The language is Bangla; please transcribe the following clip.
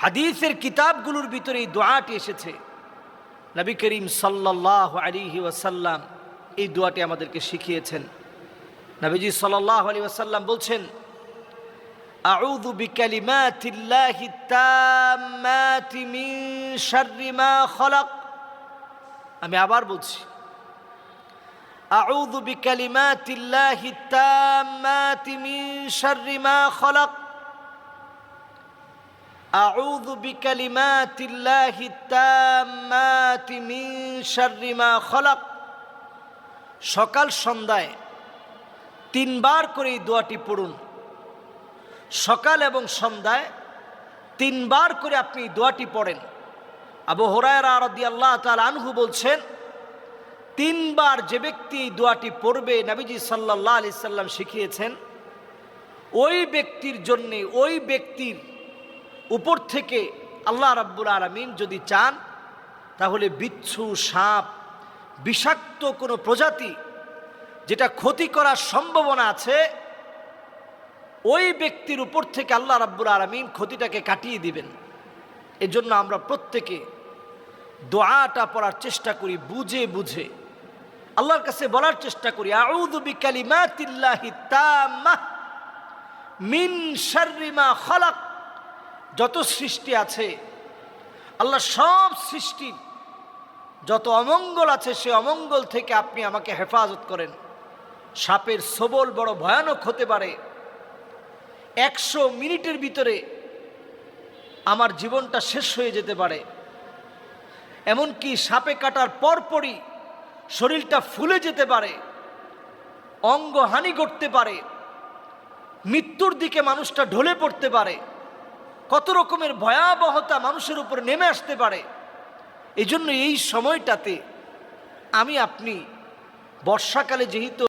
হাদিসের কিতাবগুলোর ভিতরে এই দোয়াটি এসেছে নবী করিম সাল্লাহ আলিহি ওয়াসাল্লাম এই দোয়াটি আমাদেরকে শিখিয়েছেন নবীজি সাল্লাহ আলী ওয়াসাল্লাম বলছেন أعوذ بكلمات الله التامات من شر ما خلق আমি আবার বলছি أعوذ بكلمات الله التامات من شر ما خلق أعوذ بكلمات الله التامات من شر ما خلق সকাল সন্ধ্যায় তিনবার করে এই দোয়াটি পড়ুন সকাল এবং সন্ধ্যায় তিনবার করে আপনি এই দোয়াটি পড়েন আবু হরায়রা রদি আল্লাহ তাল আনহু বলছেন তিনবার যে ব্যক্তি এই দোয়াটি পড়বে নবীজি সাল্লাহ আলি সাল্লাম শিখিয়েছেন ওই ব্যক্তির জন্যে ওই ব্যক্তির উপর থেকে আল্লাহ রাব্বুল আলমিন যদি চান, তাহলে বিচ্ছু সাপ, বিষাক্ত কোনো প্রজাতি যেটা ক্ষতি করার সম্ভাবনা আছে, ওই ব্যক্তির উপর থেকে আল্লাহ রাব্বুল আলমিন ক্ষতিটাকে কাটিয়ে দিবেন। এজন্য আমরা প্রত্যেকে দোয়াটা পড়ার চেষ্টা করি, বুঝে বুঝে। আল্লাহর কাছে বলার চেষ্টা করি, আউযু বিকালিমাতিল্লাহি তাম্মাহ মিন শাররি মা খালাক। যত সৃষ্টি আছে, আল্লাহ সব সৃষ্টি, যত অমঙ্গল আছে, সে অমঙ্গল থেকে আপনি আমাকে হেফাজত করেন। সাপের সবল বড় ভয়ানক হতে পারে। একশো মিনিটের ভিতরে আমার জীবনটা শেষ হয়ে যেতে পারে। এমনকি সাপে কাটার পরপরই শরীরটা ফুলে যেতে পারে, অঙ্গহানি ঘটতে পারে, মৃত্যুর দিকে মানুষটা ঢলে পড়তে পারে। কত রকমের ভয়াবহতা মানুষের উপর নেমে আসতে পারে। এই এই সময়টাতে আমি আপনি বর্ষাকালে যেহেতু